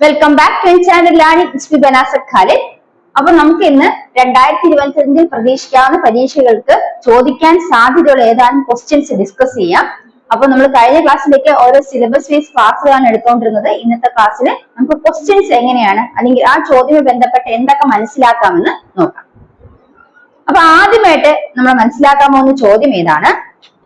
Welcome back to channel learning Ismi Banasa Khalid അപ്പൊ നമുക്ക് ഇന്ന് രണ്ടായിരത്തി ഇരുപത്തിരണ്ടിൽ പ്രതീക്ഷിക്കാവുന്ന പരീക്ഷകൾക്ക് ചോദിക്കാൻ സാധ്യതയുള്ള ഏതാനും ക്വസ്റ്റ്യൻസ് ഡിസ്കസ് ചെയ്യാം. അപ്പൊ നമ്മൾ കഴിഞ്ഞ ക്ലാസ്സിലേക്ക് ഓരോ സിലബസ് വൈസ് ക്ലാസ്സുകളാണ് എടുത്തുകൊണ്ടിരുന്നത് ഇന്നത്തെ ക്ലാസ്സിൽ നമുക്ക് ക്വസ്റ്റ്യൻസ് എങ്ങനെയാണ്? അല്ലെങ്കിൽ ആ ചോദ്യവുമായി ബന്ധപ്പെട്ട് എന്തൊക്കെ മനസ്സിലാക്കാമെന്ന് നോക്കാം. അപ്പൊ ആദ്യമായിട്ട് നമ്മൾ മനസ്സിലാക്കാൻ പോകുന്ന ചോദ്യം ഏതാണ്?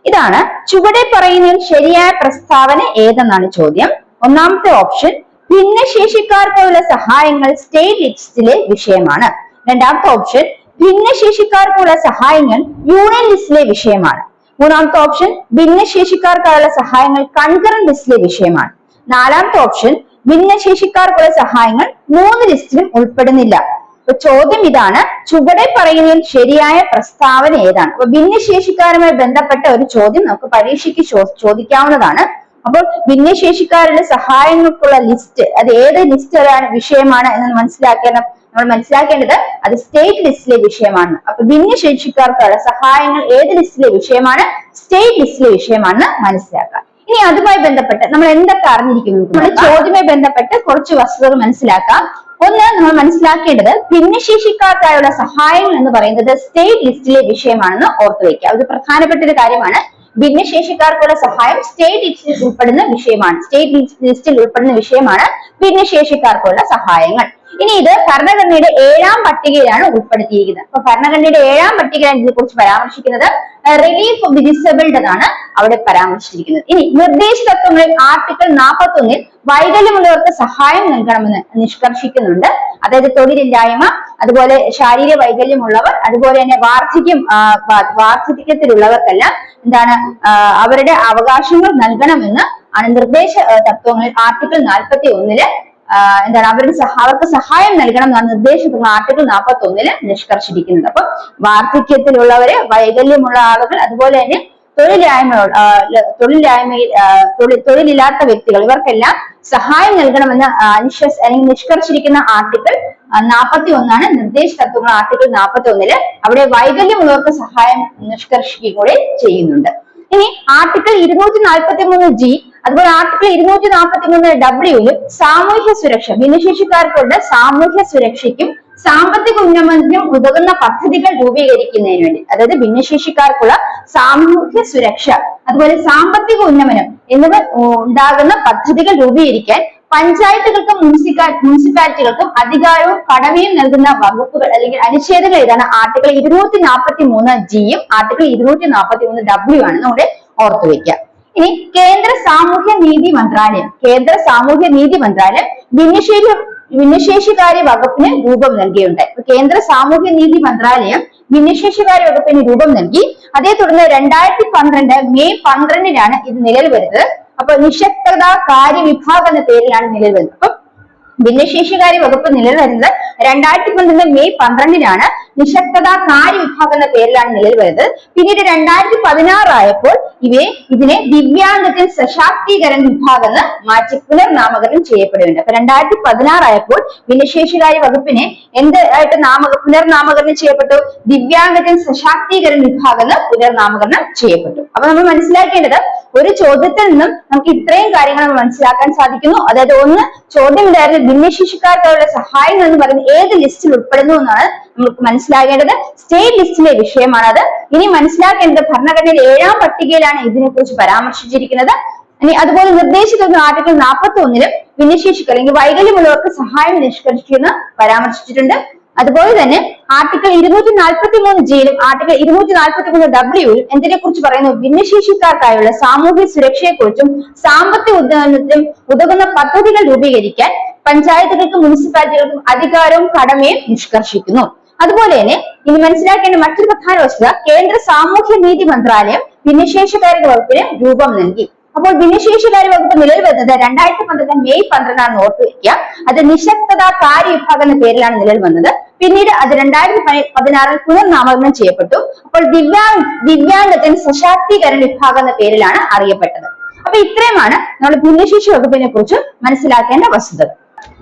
ഇതാണ് ചുവടെ പറയുന്നതിൽ ശരിയായ പ്രസ്താവന ഏതെന്നാണ് ചോദ്യം. ഒന്നാമത്തെ ഓപ്ഷൻ ഭിന്നശേഷിക്കാർക്കുള്ള സഹായങ്ങൾ സ്റ്റേറ്റ് ലിസ്റ്റിലെ വിഷയമാണ്. രണ്ടാമത്തെ ഓപ്ഷൻ ഭിന്നശേഷിക്കാർക്കുള്ള സഹായങ്ങൾ യൂണിയൻ ലിസ്റ്റിലെ വിഷയമാണ്. മൂന്നാമത്തെ ഓപ്ഷൻ ഭിന്നശേഷിക്കാർക്കുള്ള സഹായങ്ങൾ കൺകറന്റ് ലിസ്റ്റിലെ വിഷയമാണ്. നാലാമത്തെ ഓപ്ഷൻ ഭിന്നശേഷിക്കാർക്കുള്ള സഹായങ്ങൾ മൂന്ന് ലിസ്റ്റിലും ഉൾപ്പെടുന്നില്ല. അപ്പൊ ചോദ്യം ഇതാണ് ചുവടെ പറയുന്നതിൽ ശരിയായ പ്രസ്താവന ഏതാണ്? അപ്പൊ ഭിന്നശേഷിക്കാരുമായി ബന്ധപ്പെട്ട ഒരു ചോദ്യം നമുക്ക് പരീക്ഷയ്ക്ക് ചോദിക്കാവുന്നതാണ്. അപ്പോൾ ഭിന്നശേഷിക്കാരുടെ സഹായങ്ങൾക്കുള്ള ലിസ്റ്റ് അത് ഏത് ലിസ്റ്റ് വിഷയമാണ് എന്ന് മനസ്സിലാക്കണം നമ്മൾ മനസ്സിലാക്കേണ്ടത് അത് സ്റ്റേറ്റ് ലിസ്റ്റിലെ വിഷയമാണ്. അപ്പൊ ഭിന്നശേഷിക്കാർക്കുള്ള സഹായങ്ങൾ ഏത് ലിസ്റ്റിലെ വിഷയമാണ്? സ്റ്റേറ്റ് ലിസ്റ്റിലെ വിഷയമാണെന്ന് മനസ്സിലാക്കാം. ഇനി അതുമായി ബന്ധപ്പെട്ട് നമ്മൾ എന്തൊക്കെ അറിഞ്ഞിരിക്കുന്നു നമ്മുടെ ചോദ്യവുമായി ബന്ധപ്പെട്ട് കുറച്ച് വസ്തുതകൾ മനസ്സിലാക്കാം. ഒന്ന് നമ്മൾ മനസ്സിലാക്കേണ്ടത് ഭിന്നശേഷിക്കാർക്കായുള്ള സഹായങ്ങൾ എന്ന് പറയുന്നത് സ്റ്റേറ്റ് ലിസ്റ്റിലെ വിഷയമാണെന്ന് ഓർത്തു വയ്ക്കുക അത് പ്രധാനപ്പെട്ട ഒരു കാര്യമാണ്. ഭിന്നശേഷിക്കാർക്കുള്ള സഹായം സ്റ്റേറ്റ് ലിസ്റ്റിൽ ഉൾപ്പെടുന്ന വിഷയമാണ്. സ്റ്റേറ്റ് ലിസ്റ്റിൽ ഉൾപ്പെടുന്ന വിഷയമാണ് ഭിന്നശേഷിക്കാർക്കുള്ള സഹായങ്ങൾ. ഇനി ഇത് ഭരണഘടനയുടെ ഏഴാം പട്ടികയിലാണ് ഉൾപ്പെടുത്തിയിരിക്കുന്നത്. അപ്പൊ ഭരണഘടനയുടെ ഏഴാം പട്ടികയിലാണ് ഇതിനെ കുറിച്ച് പരാമർശിക്കുന്നത് റിലീഫ് ഓഫ് ഡിസബിൾഡ് എന്നാണ് അവിടെ പരാമർശിച്ചിരിക്കുന്നത്. ഇനി നിർദ്ദേശ തത്വങ്ങളിൽ ആർട്ടിക്കിൾ നാൽപ്പത്തി ഒന്നിൽ വൈകല്യമുള്ളവർക്ക് സഹായം നൽകണമെന്ന് നിഷ്കർഷിക്കുന്നുണ്ട്. അതായത് തൊഴിലില്ലായ്മ അതുപോലെ ശാരീരിക വൈകല്യമുള്ളവർ അതുപോലെ തന്നെ വാർദ്ധക്യം വാർദ്ധക്യത്തിലുള്ളവർക്കെല്ലാം എന്താണ് അവരുടെ അവകാശങ്ങൾ നൽകണമെന്ന് ആണ് നിർദ്ദേശ തത്വങ്ങളിൽ ആർട്ടിക്കിൾ നാൽപ്പത്തി ഒന്നിൽ എന്താണ് അവരുടെ അവർക്ക് സഹായം നൽകണം എന്നാണ് നിർദ്ദേശിക്കുന്ന ആർട്ടിക്കിൾ നാൽപ്പത്തി ഒന്നിൽ നിഷ്കർഷിച്ചിരിക്കുന്നത്. അപ്പൊ വാർദ്ധക്യത്തിലുള്ളവര് വൈകല്യമുള്ള ആളുകൾ അതുപോലെ തന്നെ തൊഴിലില്ലായ്മ തൊഴിലില്ലായ്മയിൽ തൊഴിലില്ലാത്ത വ്യക്തികൾ ഇവർക്കെല്ലാം സഹായം നൽകണമെന്ന് അനുശ്വസ് നിശ്വസ് അല്ലെങ്കിൽ നിഷ്കർഷിച്ചിരിക്കുന്ന ആർട്ടിക്കിൾ നാൽപ്പത്തി ഒന്നാണ് നിർദ്ദേശ തത്വങ്ങൾ ആർട്ടിക്കിൾ നാൽപ്പത്തി ഒന്നിൽ അവിടെ വൈകല്യമുള്ളവർക്ക് സഹായം നിഷ്കർഷിക്കുകയും കൂടെ ചെയ്യുന്നുണ്ട്. ഇനി ആർട്ടിക്കിൾ ഇരുന്നൂറ്റി നാൽപ്പത്തി മൂന്ന് ജി അതുപോലെ ആർട്ടിക്കിൾ ഇരുന്നൂറ്റി നാൽപ്പത്തി മൂന്ന് ഡബ്ല്യൂൽ സാമൂഹ്യ സുരക്ഷ ഭിന്നശേഷിക്കാർക്കുള്ള സാമൂഹ്യ സുരക്ഷയ്ക്കും സാമ്പത്തിക ഉന്നമനത്തിനും ഉതകുന്ന പദ്ധതികൾ രൂപീകരിക്കുന്നതിന് വേണ്ടി അതായത് ഭിന്നശേഷിക്കാർക്കുള്ള സാമൂഹ്യ സുരക്ഷ അതുപോലെ സാമ്പത്തിക ഉന്നമനം എന്നിവ ഉണ്ടാകുന്ന പദ്ധതികൾ രൂപീകരിക്കാൻ പഞ്ചായത്തുകൾക്കും മുനിസിപ്പാ മുനിസിപ്പാലിറ്റികൾക്കും അധികാരവും കടമയും നൽകുന്ന വകുപ്പുകൾ അല്ലെങ്കിൽ അനുച്ഛേദങ്ങൾ ഏതാണ്? ആർട്ടിക്കിൾ ഇരുന്നൂറ്റി നാൽപ്പത്തി മൂന്ന് ജിയും ആർട്ടിക്കിൾ ഇരുന്നൂറ്റി നാൽപ്പത്തി മൂന്ന് ഡബ്ല്യു ആണ്. നമ്മുടെ ഓർത്തു വെക്കുക ഇനി കേന്ദ്ര സാമൂഹ്യ നീതി മന്ത്രാലയം കേന്ദ്ര സാമൂഹ്യ നീതി മന്ത്രാലയം ഭിന്നശേഷി ഭിന്നശേഷികാര്യ വകുപ്പിന് രൂപം നൽകിയുണ്ടായി കേന്ദ്ര സാമൂഹ്യ നീതി മന്ത്രാലയം ഭിന്നശേഷികാര്യ വകുപ്പിന് രൂപം നൽകി. അതേ തുടർന്ന് രണ്ടായിരത്തി പന്ത്രണ്ട് മെയ് പന്ത്രണ്ടിനാണ് ഇത് നിലവിൽ വരുന്നത്. അപ്പൊ നിശക്തത കാര്യവിഭാഗം എന്ന പേരിലാണ് നിലവിൽ വരുന്നത്. അപ്പൊ ഭിന്നശേഷികാര്യ വകുപ്പ് നിലവിൽ വരുന്നത് രണ്ടായിരത്തി പന്ത്രണ്ട് മെയ് പന്ത്രണ്ടിനാണ്. നിശക്തത കാര്യവിഭാഗം എന്ന പേരിലാണ് നിലവിൽ വരുന്നത് പിന്നീട് രണ്ടായിരത്തി പതിനാറായപ്പോൾ ഇവയെ ഇതിനെ ദിവ്യാംഗത്തിൽ സശാക്തീകരണ വിഭാഗം എന്ന് മാറ്റി പുനർനാമകരണം ചെയ്യപ്പെടുന്നുണ്ട്. അപ്പൊ രണ്ടായിരത്തി പതിനാറായപ്പോൾ ഭിന്നശേഷികാര്യ വകുപ്പിനെ എന്ത് ആയിട്ട് നാമ പുനർനാമകരണം ചെയ്യപ്പെട്ടു? ദിവ്യാംഗത്തിൽ സശാക്തീകരണ വിഭാഗം എന്ന് പുനർനാമകരണം ചെയ്യപ്പെട്ടു. അപ്പൊ നമ്മൾ മനസ്സിലാക്കേണ്ടത് ഒരു ചോദ്യത്തിൽ നിന്നും നമുക്ക് ഇത്രയും കാര്യങ്ങൾ മനസ്സിലാക്കാൻ സാധിക്കുന്നു. അതായത് ഒന്ന് ചോദ്യം ഇതായിരുന്നു ഭിന്നശേഷിക്കാർക്കുള്ള സഹായങ്ങൾ എന്ന് പറയുന്നത് ഏത് ലിസ്റ്റിൽ ഉൾപ്പെടുന്നു എന്നാണ് നമുക്ക് മനസ്സിലാകേണ്ടത്. സ്റ്റേറ്റ് ലിസ്റ്റിലെ വിഷയമാണത്. ഇനി മനസ്സിലാക്കേണ്ടത് ഭരണഘടനയുടെ ഏഴാം പട്ടികയിലാണ് ഇതിനെക്കുറിച്ച് പരാമർശിച്ചിരിക്കുന്നത്. ഇനി അതുപോലെ നിർദ്ദേശിക്കുന്ന ആർട്ടിക്കിൾ നാൽപ്പത്തി ഒന്നിലും ഭിന്നശേഷിക്ക് അല്ലെങ്കിൽ വൈകല്യമുള്ളവർക്ക് സഹായം നിഷ്കരിക്കുന്ന പരാമർശിച്ചിട്ടുണ്ട്. അതുപോലെ തന്നെ ആർട്ടിക്കിൾ ഇരുന്നൂറ്റി നാൽപ്പത്തി മൂന്ന് ജിയിലും ആർട്ടിക്കിൾ ഇരുന്നൂറ്റി നാൽപ്പത്തി മൂന്ന് ഡബ്ല്യൂയിലും എന്തിനെ കുറിച്ച് പറയുന്നു? ഭിന്നശേഷിക്കാർക്കായുള്ള സാമൂഹ്യ സുരക്ഷയെക്കുറിച്ചും സാമ്പത്തിക ഉന്നമനത്തിനും ഉതകുന്ന പദ്ധതികൾ രൂപീകരിക്കാൻ പഞ്ചായത്തുകൾക്കും മുനിസിപ്പാലിറ്റികൾക്കും അധികാരവും കടമയും നിഷ്കർഷിക്കുന്നു. അതുപോലെ തന്നെ ഇനി മനസ്സിലാക്കേണ്ട മറ്റൊരു പ്രധാന വസ്തുത കേന്ദ്ര സാമൂഹ്യ നീതി മന്ത്രാലയം ഭിന്നശേഷിക്കാരുടെ വകുപ്പിന് രൂപം നൽകി. അപ്പോൾ ഭിന്നശേഷിക്കാരി വകുപ്പ് നിലവിൽ വന്നത് രണ്ടായിരത്തി പന്ത്രണ്ട് മെയ് പന്ത്രണ്ടാണ് ഓർത്തു വെക്കുക. അത് നിശക്തത കാര്യവിഭാഗം എന്ന പേരിലാണ് നിലവിൽ വന്നത്. പിന്നീട് അത് രണ്ടായിരത്തി പതി- പതിനാറിൽ പുനർനാമകരണം ചെയ്യപ്പെട്ടു. അപ്പോൾ ദിവ്യാംഗ ദിവ്യാംഗത്തിന് സശാക്തീകരണ വിഭാഗം എന്ന പേരിലാണ് അറിയപ്പെട്ടത്. അപ്പൊ ഇത്രയുമാണ് നമ്മൾ ഭിന്നശേഷി വകുപ്പിനെ കുറിച്ച് മനസ്സിലാക്കേണ്ട വസ്തുത.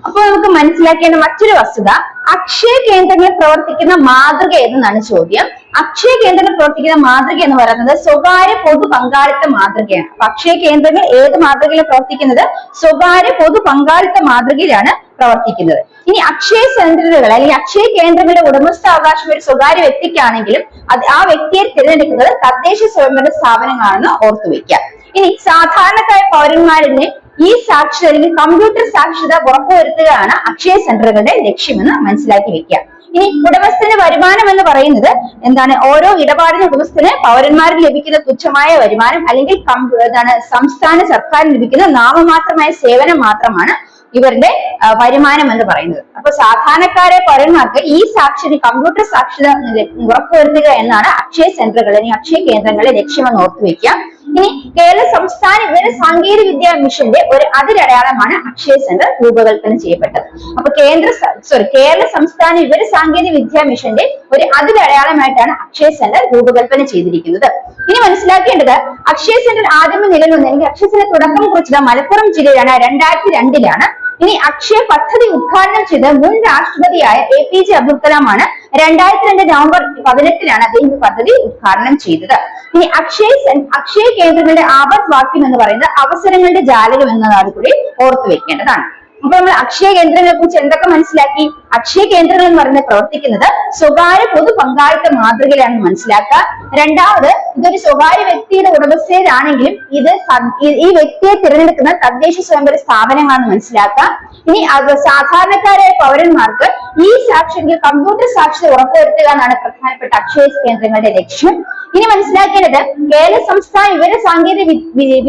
അപ്പോൾ നമുക്ക് മനസ്സിലാക്കേണ്ട മറ്റൊരു വസ്തുത അക്ഷയ കേന്ദ്രങ്ങളിൽ പ്രവർത്തിക്കുന്ന മാതൃക ഏതെന്നാണ് ചോദ്യം? അക്ഷയ കേന്ദ്രങ്ങൾ പ്രവർത്തിക്കുന്ന മാതൃക എന്ന് പറയുന്നത് സ്വകാര്യ പൊതു പങ്കാളിത്ത മാതൃകയാണ്. അപ്പൊ അക്ഷയ കേന്ദ്രങ്ങൾ ഏത് മാതൃകയിലാണ് പ്രവർത്തിക്കുന്നത്? സ്വകാര്യ പൊതു പങ്കാളിത്ത മാതൃകയിലാണ് പ്രവർത്തിക്കുന്നത്. ഇനി അക്ഷയ സെന്ററുകൾ അല്ലെങ്കിൽ അക്ഷയ കേന്ദ്രങ്ങളുടെ ഉടമസ്ഥാവകാശം ഒരു സ്വകാര്യ വ്യക്തിക്കാണെങ്കിലും അത് ആ വ്യക്തിയെ തിരഞ്ഞെടുക്കുന്നത് തദ്ദേശ സ്വയംഭരണ സ്ഥാപനങ്ങളാണെന്ന് ഓർത്തുവെക്കുക ഇനി സാധാരണക്കാരായ പൗരന്മാരിന് ഈ സാക്ഷരത അല്ലെങ്കിൽ കമ്പ്യൂട്ടർ സാക്ഷരത ഉറപ്പുവരുത്തുകയാണ് അക്ഷയ സെന്ററുകളുടെ ലക്ഷ്യമെന്ന് മനസ്സിലാക്കി വെക്കുക. ഇനി ഉടമസ്ഥന് വരുമാനം എന്ന് പറയുന്നത് എന്താണ്? ഓരോ ഇടപാടിന് ഉടമസ്ഥന് പൗരന്മാരിൽ ലഭിക്കുന്ന തുച്ഛമായ വരുമാനം അല്ലെങ്കിൽ എന്താണ് സംസ്ഥാന സർക്കാരിന് ലഭിക്കുന്ന നാമമാത്രമായ സേവനം മാത്രമാണ് ഇവരുടെ വരുമാനം എന്ന് പറയുന്നത്. അപ്പൊ സാധാരണക്കാരെ പൗരന്മാർക്ക് ഈ സാക്ഷര കമ്പ്യൂട്ടർ സാക്ഷരത ഉറപ്പുവരുത്തുക എന്നാണ് അക്ഷയ സെന്ററുകൾ അല്ലെങ്കിൽ അക്ഷയ കേന്ദ്രങ്ങളെ ലക്ഷ്യമെന്ന് ഓർത്തുവെക്കുക ഇനി കേരള സംസ്ഥാന വിവര സാങ്കേതിക വിദ്യാ മിഷന്റെ ഒരു അതിരടയാളമാണ് അക്ഷയ സെന്റർ രൂപകൽപ്പന ചെയ്യപ്പെട്ടത്. അപ്പൊ കേന്ദ്ര സോറി കേരള സംസ്ഥാന വിവര സാങ്കേതിക വിദ്യാ മിഷന്റെ ഒരു അതിരടയാളമായിട്ടാണ് അക്ഷയ സെന്റർ രൂപകൽപ്പന ചെയ്തിരിക്കുന്നത്. ഇനി മനസ്സിലാക്കേണ്ടത് അക്ഷയ സെന്റർ ആദ്യമേ നിലവിൽ അക്ഷയ സെന്റർ തുടക്കം കുറിച്ചത് മലപ്പുറം ജില്ലയിലാണ് രണ്ടായിരത്തി രണ്ടിലാണ് ഇനി അക്ഷയ പദ്ധതി ഉദ്ഘാടനം ചെയ്ത മുൻ രാഷ്ട്രപതിയായ എ പി ജെ അബ്ദുൽ കലാമാണ് രണ്ടായിരത്തി രണ്ട് നവംബർ പതിനെട്ടിനാണ് അദ്ദേഹം പദ്ധതി ഉദ്ഘാടനം ചെയ്തത്. ഇനി അക്ഷയ അക്ഷയ കേന്ദ്രങ്ങളുടെ ആപത് വാക്യം എന്ന് പറയുന്നത് അവസരങ്ങളുടെ ജാലകം എന്നതാണ് കൂടി ഓർത്തു വെക്കേണ്ടതാണ്. അപ്പൊ നമ്മൾ അക്ഷയ കേന്ദ്രങ്ങളെ കുറിച്ച് എന്തൊക്കെ മനസ്സിലാക്കി? അക്ഷയ കേന്ദ്രങ്ങൾ എന്ന് പറയുന്നത് പ്രവർത്തിക്കുന്നത് സ്വകാര്യ പൊതു പങ്കാളിത്ത മാതൃകയിലാണ് മനസ്സിലാക്കുക. രണ്ടാമത് ഇതൊരു സ്വകാര്യ വ്യക്തിയുടെ ഉടമസ്ഥയിലാണെങ്കിലും ഇത് ഈ- വ്യക്തിയെ തിരഞ്ഞെടുക്കുന്ന തദ്ദേശ സ്വയംഭര സ്ഥാപനങ്ങളാണ് മനസ്സിലാക്കുക. ഇനി സാധാരണക്കാരായ പൗരന്മാർക്ക് ഈ സാക്ഷരത കമ്പ്യൂട്ടർ സാക്ഷരത ഉറപ്പുവരുത്തുക എന്നാണ് പ്രധാനപ്പെട്ട അക്ഷയ കേന്ദ്രങ്ങളുടെ ലക്ഷ്യം. ഇനി മനസ്സിലാക്കേണ്ടത് കേരള സംസ്ഥാന വിവര സാങ്കേതിക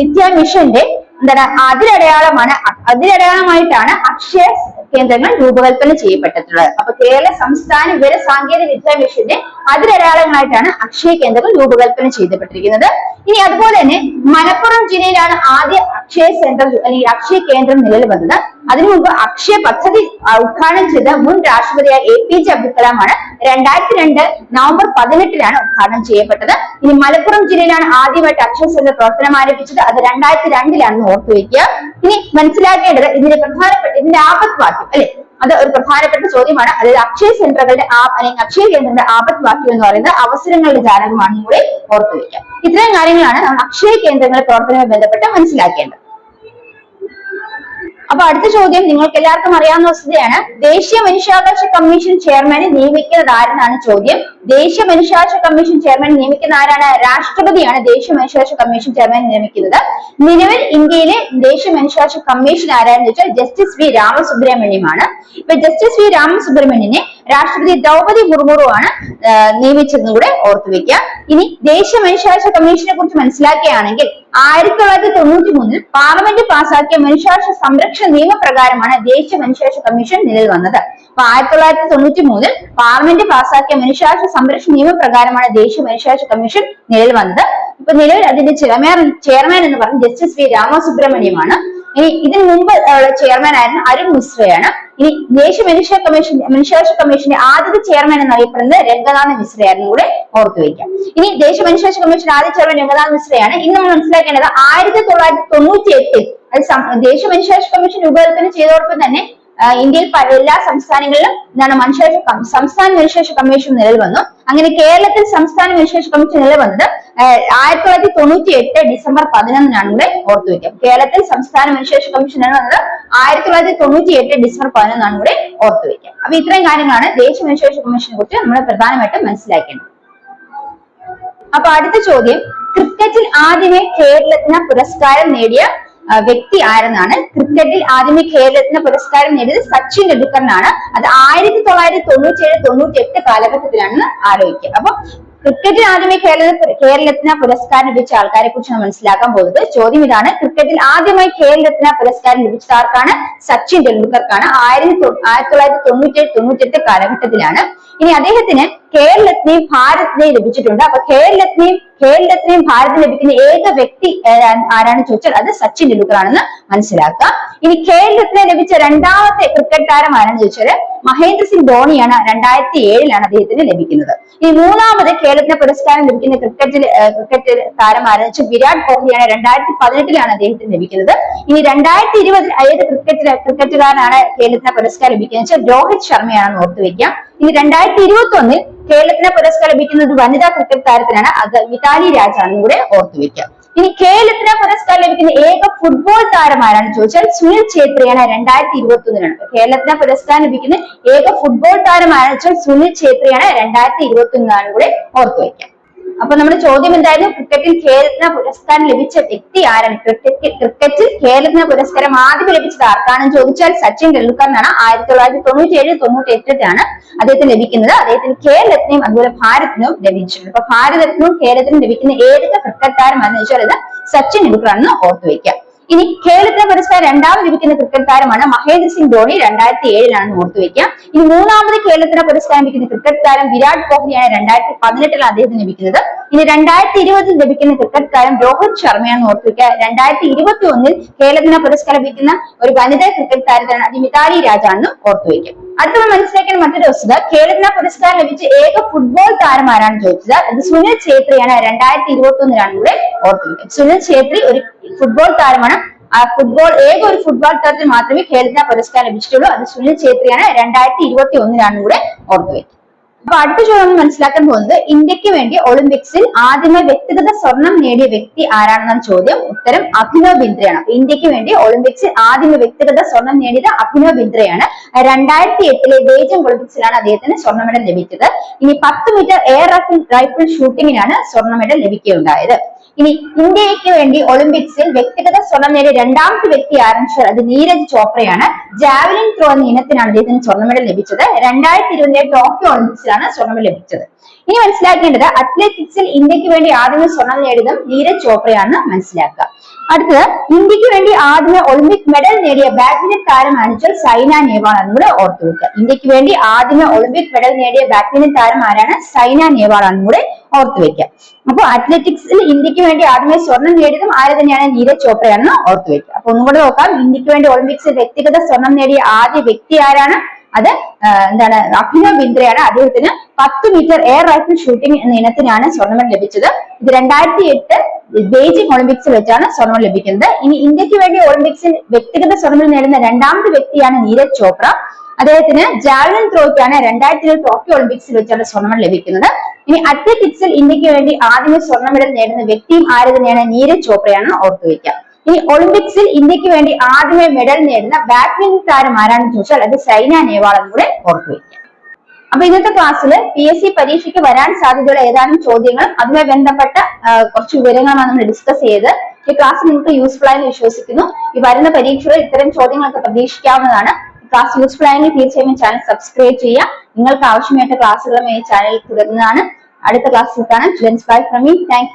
വിദ്യാ മിഷന്റെ എന്താണ്? അതിരടയാളമാണ് അതിരടയാളമായിട്ടാണ് അക്ഷയ കേന്ദ്രങ്ങൾ രൂപകൽപ്പന ചെയ്യപ്പെട്ടിട്ടുള്ളത്. അപ്പൊ കേരള സംസ്ഥാന വിവര സാങ്കേതിക വിദ്യാ മിഷന്റെ അതിരടയാളങ്ങളായിട്ടാണ് അക്ഷയ കേന്ദ്രങ്ങൾ രൂപകൽപ്പന ചെയ്യപ്പെട്ടിരിക്കുന്നത്. ഇനി അതുപോലെ തന്നെ മലപ്പുറം ജില്ലയിലാണ് ആദ്യ അക്ഷയ സെന്റർ അല്ലെങ്കിൽ അക്ഷയ കേന്ദ്രം നിലവിൽ വന്നത്. അതിനു മുമ്പ് അക്ഷയ പദ്ധതി ഉദ്ഘാടനം ചെയ്ത മുൻ രാഷ്ട്രപതിയായ എ പി ജെ അബ്ദുൽ കലാമാണ് രണ്ടായിരത്തി രണ്ട് നവംബർ പതിനെട്ടിലാണ് ഉദ്ഘാടനം ചെയ്യപ്പെട്ടത്. ഇനി മലപ്പുറം ജില്ലയിലാണ് ആദ്യമായിട്ട് അക്ഷയ സെന്റർ പ്രവർത്തനം ആരംഭിച്ചത്. അത് രണ്ടായിരത്തി രണ്ടിലാണെന്ന് ഓർത്തുവെക്കുക ഇനി മനസ്സിലാക്കേണ്ടത് ഇതിന്റെ പ്രധാനപ്പെട്ട ഇതിന്റെ ആപത് വാക്യം അല്ലെ? അത് ഒരു പ്രധാനപ്പെട്ട ചോദ്യമാണ്. അതായത് അക്ഷയ സെന്ററുകളുടെ അല്ലെങ്കിൽ അക്ഷയ കേന്ദ്രങ്ങളുടെ ആപത് വാക്യം എന്ന് പറയുന്നത് അവസരങ്ങളുടെ ജാലകമാണെന്നും കൂടി ഓർത്തുവെക്കാം ഇത്രയും കാര്യങ്ങളാണ് നമ്മൾ അക്ഷയ കേന്ദ്രങ്ങളുടെ പ്രവർത്തനവുമായി ബന്ധപ്പെട്ട് മനസ്സിലാക്കേണ്ടത്. അപ്പൊ അടുത്ത ചോദ്യം നിങ്ങൾക്ക് എല്ലാവർക്കും അറിയാവുന്ന വസ്തുതയാണ്. ദേശീയ മനുഷ്യാവകാശ കമ്മീഷൻ ചെയർമാനെ നിയമിക്കുന്നത് ആരെന്നാണ് ചോദ്യം. ദേശീയ മനുഷ്യാവകാശ കമ്മീഷൻ ചെയർമാൻ നിയമിക്കുന്ന ആരാണ്? രാഷ്ട്രപതിയാണ് ദേശീയ മനുഷ്യാവകാശ കമ്മീഷൻ ചെയർമാൻ നിയമിക്കുന്നത്. നിലവിൽ ഇന്ത്യയിലെ ദേശീയ മനുഷ്യാവകാശ കമ്മീഷൻ ആരാണെന്ന് വെച്ചാൽ ജസ്റ്റിസ് വി രാമസുബ്രഹ്മണ്യമാണ്. ഇപ്പൊ ജസ്റ്റിസ് വി രാമസുബ്രഹ്മണ്യനെ രാഷ്ട്രപതി ദ്രൗപദി മുർമുറുവാണ് നിയമിച്ചതെന്നും കൂടെ ഓർത്തുവെക്കുക ഇനി ദേശീയ മനുഷ്യാവകാശ കമ്മീഷനെ കുറിച്ച് മനസ്സിലാക്കുകയാണെങ്കിൽ ആയിരത്തി തൊള്ളായിരത്തി തൊണ്ണൂറ്റി മൂന്നിൽ പാർലമെന്റ് പാസാക്കിയ മനുഷ്യാവകാശ സംരക്ഷണ നിയമപ്രകാരമാണ് ദേശീയ മനുഷ്യാവകാശ കമ്മീഷൻ നിലവിൽ വന്നത്. അപ്പൊ ആയിരത്തി തൊള്ളായിരത്തി തൊണ്ണൂറ്റി മൂന്നിൽ പാർലമെന്റ് പാസാക്കിയ മനുഷ്യാവകാശ സംരക്ഷണ നിയമപ്രകാരമാണ് ദേശീയ മനുഷ്യാവകാശ കമ്മീഷൻ നിലവിൽ വന്നത്. ഇപ്പൊ നിലവിൽ അതിന്റെ ചെയർമാൻ ചെയർമാൻ എന്ന് പറഞ്ഞ ജസ്റ്റിസ് വി രാമസുബ്രഹ്മണ്യമാണ്. ഇനി ഇതിനു മുമ്പ് ചെയർമാൻ ആയിരുന്ന അരുൺ മിശ്രയാണ്. ഇനി ദേശീയ മനുഷ്യ കമ്മീഷൻ മനുഷ്യാവകാശ കമ്മീഷന്റെ ആദ്യത്തെ ചെയർമാൻ എന്നറിയപ്പെടുന്നത് രംഗനാഥ് മിശ്രയായിരുന്നു. കൂടെ ഓർത്തുവയ്ക്കാം ഇനി ദേശീയ മനുഷ്യാവകാശ കമ്മീഷന്റെ ആദ്യ ചെയർമാൻ രംഗനാഥ് മിശ്രയാണ്. ഇന്ന് നമ്മൾ മനസ്സിലാക്കേണ്ടത് ആയിരത്തി തൊള്ളായിരത്തി തൊണ്ണൂറ്റി എട്ടിൽ അത് ദേശീയ മനുഷ്യാവകാശ കമ്മീഷൻ രൂപകൽപ്പന ചെയ്തതോടൊപ്പം തന്നെ ഇന്ത്യയിൽ എല്ലാ സംസ്ഥാനങ്ങളിലും എന്താണ് കമ്മീഷൻ സംസ്ഥാന മനുഷ്യാവകാശ കമ്മീഷൻ നിലവിൽ വന്നു അങ്ങനെ കേരളത്തിൽ സംസ്ഥാന മനുഷ്യാവകാശ കമ്മീഷൻ നിലവിൽ വന്നത് ആയിരത്തി തൊള്ളായിരത്തി തൊണ്ണൂറ്റി എട്ട് ഡിസംബർ പതിനൊന്നിനാണ് ഇവിടെ ഓർത്തു വെക്കുക കേരളത്തിൽ സംസ്ഥാന മനുഷ്യാവകാശ കമ്മീഷൻ നിലവിൽ വന്നത് ആയിരത്തി തൊള്ളായിരത്തി തൊണ്ണൂറ്റി എട്ട് ഡിസംബർ പതിനൊന്നാണ് ഇവിടെ ഓർത്തു വെക്കുക അപ്പൊ ഇത്രയും കാര്യങ്ങളാണ് ദേശീയ മനുഷ്യാവകാശ കമ്മീഷനെ കുറിച്ച് നമ്മൾ പ്രധാനമായിട്ടും മനസ്സിലാക്കേണ്ടത്. അപ്പൊ അടുത്ത ചോദ്യം ക്രിക്കറ്റിൽ ആദ്യമേ കേരളത്തിന് പുരസ്കാരം നേടിയ വ്യക്തി ആരെന്നാണ്? ക്രിക്കറ്റിൽ ആദ്യമേ കേരളത്തിന് പുരസ്കാരം നേടിയത് സച്ചിൻ ടെണ്ടുൽക്കറിനാണ്. അത് ആയിരത്തി തൊള്ളായിരത്തി തൊണ്ണൂറ്റി ഏഴ് തൊണ്ണൂറ്റി എട്ട് കാലഘട്ടത്തിലാണെന്ന് ആലോചിക്കുക. അപ്പൊ ക്രിക്കറ്റിൽ ആദ്യമേ കേരള കേരളത്തിന് പുരസ്കാരം ലഭിച്ച ആൾക്കാരെ കുറിച്ച് മനസ്സിലാക്കാൻ പോകുന്നത്. ചോദ്യം ഇതാണ്. ക്രിക്കറ്റിൽ ആദ്യമായി കേരളത്തിന് പുരസ്കാരം ലഭിച്ചത് ആർക്കാണ്? സച്ചിൻ ടെണ്ടുൽക്കർക്കാണ്. ആയിരത്തി ആയിരത്തി തൊള്ളായിരത്തി തൊണ്ണൂറ്റി ഏഴ് തൊണ്ണൂറ്റി എട്ട് കാലഘട്ടത്തിലാണ്. ഇനി അദ്ദേഹത്തിന് കേരളത്തിനെയും ഭാരതിനെയും ലഭിച്ചിട്ടുണ്ട്. അപ്പൊ കേരളത്തിനെയും കേരളത്തിനെയും ഭാരതം ലഭിക്കുന്ന ഏക വ്യക്തി ആരാണെന്ന് ചോദിച്ചാൽ അത് സച്ചിൻ ടെണ്ടുൽക്കർ ആണെന്ന് മനസ്സിലാക്കുക ഇനി കേരളത്തിന് ലഭിച്ച രണ്ടാമത്തെ ക്രിക്കറ്റ് താരം ആരാണെന്ന് ചോദിച്ചാൽ മഹേന്ദ്ര സിംഗ് ധോണിയാണ് രണ്ടായിരത്തി ഏഴിലാണ് അദ്ദേഹത്തിന് ലഭിക്കുന്നത്. ഇനി മൂന്നാമത് കേരളത്തിന് പുരസ്കാരം ലഭിക്കുന്ന ക്രിക്കറ്റിൽ ക്രിക്കറ്റ് താരം ആരെന്ന് വെച്ചാൽ വിരാട് കോഹ്ലിയാണ് രണ്ടായിരത്തി പതിനെട്ടിലാണ് അദ്ദേഹത്തിന് ലഭിക്കുന്നത്. ഇനി രണ്ടായിരത്തി ഇരുപതിൽ ഏത് ക്രിക്കറ്റ് ക്രിക്കറ്റുകാരനാണ് കേരളത്തിന് പുരസ്കാരം ലഭിക്കുന്നത് വെച്ചാൽ രോഹിത് ശർമ്മയാണെന്ന് ഓർത്തു വെക്കാം ഇനി രണ്ടായിരത്തി ഇരുപത്തി ഒന്നിൽ കേരളത്തിന് പുരസ്കാരം ലഭിക്കുന്ന ഒരു വനിതാ ക്രിക്കറ്റ് താരത്തിനാണ് അത് മിതാലി രാജാണെന്ന് കൂടെ ഓർത്തു വെക്കാം. ഇനി കേരളത്തിന് പുരസ്കാരം ലഭിക്കുന്ന ഏക ഫുട്ബോൾ താരമാരാണ് ചോദിച്ചാൽ സുനിൽ ഛേത്രിയാണ് രണ്ടായിരത്തി ഇരുപത്തി ഒന്നിനാണ് കേരളത്തിന് പുരസ്കാരം ലഭിക്കുന്ന ഏക ഫുട്ബോൾ താരമാരാണ് വെച്ചാൽ സുനിൽ ഛേത്രിയാണ് രണ്ടായിരത്തി ഇരുപത്തി ഒന്നിനാണ് കൂടെ ഓർത്തു വെക്കാം. അപ്പൊ നമ്മുടെ ചോദ്യം എന്തായിരുന്നു? ക്രിക്കറ്റിൽ കേരളത്തിന് പുരസ്കാരം ലഭിച്ച വ്യക്തി ആരാണ്? ക്രിക്കറ്റ് ക്രിക്കറ്റിൽ കേരളത്തിന് പുരസ്കാരം ആദ്യം ലഭിച്ചത് ആർക്കാണെന്ന് ചോദിച്ചാൽ സച്ചിൻ ടെണ്ടുൽക്കറിനാണ്. ആയിരത്തി തൊള്ളായിരത്തി തൊണ്ണൂറ്റി ഏഴ് തൊണ്ണൂറ്റി എട്ടിലാണ് അദ്ദേഹത്തിന് ലഭിക്കുന്നത്. അദ്ദേഹത്തിന് കേരളത്തിനും അതുപോലെ ഭാരതത്തിനും ലഭിച്ചിട്ടുണ്ട്. അപ്പൊ ഭാരതത്തിനും കേരളത്തിനും ലഭിക്കുന്ന ഏതൊക്കെ ക്രിക്കറ്റ് താരമാണെന്ന് ചോദിച്ചാൽ ഇത് സച്ചിൻ ടെണ്ടുൽക്കറാണെന്ന് ഓർത്തു വെക്കാം ഇനി കേരളത്തിന് പുരസ്കാരം രണ്ടാമത് ലഭിക്കുന്ന ക്രിക്കറ്റ് താരമാണ് മഹേന്ദ്ര സിംഗ് ധോണി രണ്ടായിരത്തി ഏഴിലാണ് ഓർത്തു വെക്കുക ഇനി മൂന്നാമത് കേരളത്തിന് പുരസ്കാരം ലഭിക്കുന്ന ക്രിക്കറ്റ് താരം വിരാട് കോഹ്ലിയാണ് രണ്ടായിരത്തി പതിനെട്ടിലാണ് അദ്ദേഹത്തിന് ലഭിക്കുന്നത് ഇനി രണ്ടായിരത്തി ഇരുപതിൽ ലഭിക്കുന്ന ക്രിക്കറ്റ് താരം രോഹിത് ശർമ്മയാണ് ഓർത്തു വെക്കുക രണ്ടായിരത്തി ഇരുപത്തി ഒന്നിൽ കേരളത്തിന് പുരസ്കാരം ലഭിക്കുന്ന ഒരു വനിതാ ക്രിക്കറ്റ് താരത്തിനാണ് അത് മിതാലി രാജാണെന്ന് ഓർത്തു വെക്കാം അടുത്ത നമ്മൾ മനസ്സിലാക്കേണ്ട മറ്റൊരു വസ്തുത കേരളത്തിന് പുരസ്കാരം ലഭിച്ച ഏക ഫുട്ബോൾ താരം ആരാണ് ചോദിച്ചത് അത് സുനിൽ ഛേത്രിയാണ് രണ്ടായിരത്തി ഇരുപത്തി ഒന്നിലാണ് ഇവിടെ വെക്കുക സുനിൽ ഛേത്രി ഒരു ഫുട്ബോൾ താരമാണ്. ആ ഫുട്ബോൾ ഏക ഒരു ഫുട്ബോൾ താരത്തിന് മാത്രമേ ഖേലത്തിന് പുരസ്കാരം ലഭിച്ചിട്ടുള്ളൂ. അത് സുനിൽ ഛേത്രിയാണ്. രണ്ടായിരത്തി ഇരുപത്തി ഒന്നിലാണ് കൂടെ ഓർത്തുവെക്കുക അപ്പൊ അടുത്ത ചോദ്യം മനസ്സിലാക്കാൻ പോകുന്നത് ഇന്ത്യയ്ക്ക് വേണ്ടി ഒളിമ്പിക്സിൽ ആദ്യമേ വ്യക്തിഗത സ്വർണം നേടിയ വ്യക്തി ആരാണെന്നാണ് ചോദ്യം. ഉത്തരം അഭിനവ് ബിന്ദ്രയാണ്. ഇന്ത്യയ്ക്ക് വേണ്ടി ഒളിമ്പിക്സിൽ ആദ്യമേ വ്യക്തിഗത സ്വർണം നേടിയത് അഭിനവ് ബിന്ദ്രയാണ്. രണ്ടായിരത്തി എട്ടിലെ ബേജിംഗ് ഒളിമ്പിക്സിലാണ് അദ്ദേഹത്തിന് സ്വർണ മെഡൽ ലഭിച്ചത്. ഇനി പത്ത് മീറ്റർ എയർ റൈഫിൾ ഷൂട്ടിങ്ങിനാണ് സ്വർണ മെഡൽ ലഭിക്കുകയുണ്ടായത്. ഇനി ഇന്ത്യയ്ക്ക് വേണ്ടി ഒളിമ്പിക്സിൽ വ്യക്തിഗത സ്വർണം നേടിയ രണ്ടാമത്തെ വ്യക്തി ആരംഭിച്ചത് അത് നീരജ് ചോപ്രയാണ്. ജാവലിൻ ത്രോ എന്ന ഇനത്തിനാണ് അദ്ദേഹത്തിന് സ്വർണ മെഡൽ ലഭിച്ചത്. രണ്ടായിരത്തി ഇരുപതിലെ ടോക്കിയോ ഒളിമ്പിക്സിലാണ് സ്വർണ മെഡൽ ലഭിച്ചത്. ഇനി മനസ്സിലാക്കേണ്ടത് അത്ലറ്റിക്സിൽ ഇന്ത്യയ്ക്ക് വേണ്ടി ആദ്യമേ സ്വർണം നേടിയതും നീരജ് ചോപ്രയാണ് മനസ്സിലാക്കുക. അടുത്തത് ഇന്ത്യയ്ക്ക് വേണ്ടി ആദ്യമേ ഒളിമ്പിക് മെഡൽ നേടിയ ബാഡ്മിന്റൺ താരമാണ് സൈന നേവാൾ എന്ന് കൂടെ ഓർത്തു വെക്കുക. ഇന്ത്യയ്ക്ക് വേണ്ടി ആദ്യമേ ഒളിമ്പിക് മെഡൽ നേടിയ ബാഡ്മിന്റൺ താരം ആരാണ്? സൈന നേവാൾ ആണെന്ന് കൂടെ ഓർത്തു വെക്കുക അപ്പൊ അത്ലറ്റിക്സിൽ ഇന്ത്യയ്ക്ക് വേണ്ടി ആദ്യമായി സ്വർണം നേടിയതും ആര് തന്നെയാണ്? നീരജ് ചോപ്രയാണെന്ന് ഓർത്ത് വെക്കുക അപ്പൊ ഒന്നുകൂടെ നോക്കാം. ഇന്ത്യയ്ക്ക് വേണ്ടി ഒളിമ്പിക്സിൽ വ്യക്തിഗത സ്വർണം നേടിയ ആദ്യ വ്യക്തി ആരാണ്? അത് എന്താണ് അഭിനവ് ബിന്ദ്രയാണ്. അദ്ദേഹത്തിന് പത്ത് മീറ്റർ എയർ റൈഫിൾ ഷൂട്ടിംഗ് എന്ന ഇനത്തിനാണ് സ്വർണം ലഭിച്ചത്. ഇത് രണ്ടായിരത്തി എട്ട് ബെയ്ജിംഗ് ഒളിമ്പിക്സിൽ വെച്ചാണ് സ്വർണം ലഭിക്കുന്നത്. ഇനി ഇന്ത്യയ്ക്ക് വേണ്ടി ഒളിമ്പിക്സിൽ വ്യക്തിഗത സ്വർണം നേടുന്ന രണ്ടാമത്തെ വ്യക്തിയാണ് നീരജ് ചോപ്ര. അദ്ദേഹത്തിന് ജാവലിൻ ത്രോയ്ക്കാണ് രണ്ടായിരത്തി ഇരുപത് ടോക്കിയോ ഒളിമ്പിക്സിൽ വെച്ചാണ് സ്വർണം ലഭിക്കുന്നത്. ഇനി അത്ലറ്റിക്സിൽ ഇന്ത്യയ്ക്ക് വേണ്ടി ആദ്യമേ സ്വർണ മെഡൽ നേടുന്ന വ്യക്തിയും ആര് തന്നെയാണ്? നീരജ് ചോപ്രയാണ് ഓർത്തു വയ്ക്കുക ഇനി ഒളിമ്പിക്സിൽ ഇന്ത്യയ്ക്ക് വേണ്ടി ആദ്യമേ മെഡൽ നേടുന്ന ബാഡ്മിന്റൺ താരം ആരാണെന്ന് ചോദിച്ചാൽ അത് സൈന നേവാൾ എന്ന് കൂടെ ഓർത്തു വയ്ക്കുക അപ്പൊ ഇന്നത്തെ ക്ലാസ്സിൽ പി എസ് സി പരീക്ഷയ്ക്ക് വരാൻ സാധ്യതയുള്ള ഏതാനും ചോദ്യങ്ങൾ അതുമായി ബന്ധപ്പെട്ട കുറച്ച് വിവരങ്ങളാണ് നമ്മൾ ഡിസ്കസ് ചെയ്ത് ഈ ക്ലാസ് നിങ്ങൾക്ക് യൂസ്ഫുൾ ആയി വിശ്വസിക്കുന്നു. ഈ വരുന്ന പരീക്ഷകളിൽ ഇത്തരം ചോദ്യങ്ങളൊക്കെ പ്രതീക്ഷിക്കാവുന്നതാണ്. ക്ലാസ് യൂസ്ഫുൾ ആയെങ്കിൽ തീർച്ചയായും ചാനൽ സബ്സ്ക്രൈബ് ചെയ്യുക. നിങ്ങൾക്ക് ആവശ്യമായിട്ട് ക്ലാസ്സുകളും ഈ ചാനൽ തുടരുന്നതാണ്. അടുത്ത ക്ലാസ്സിൽ കാണാം. Bye from me thank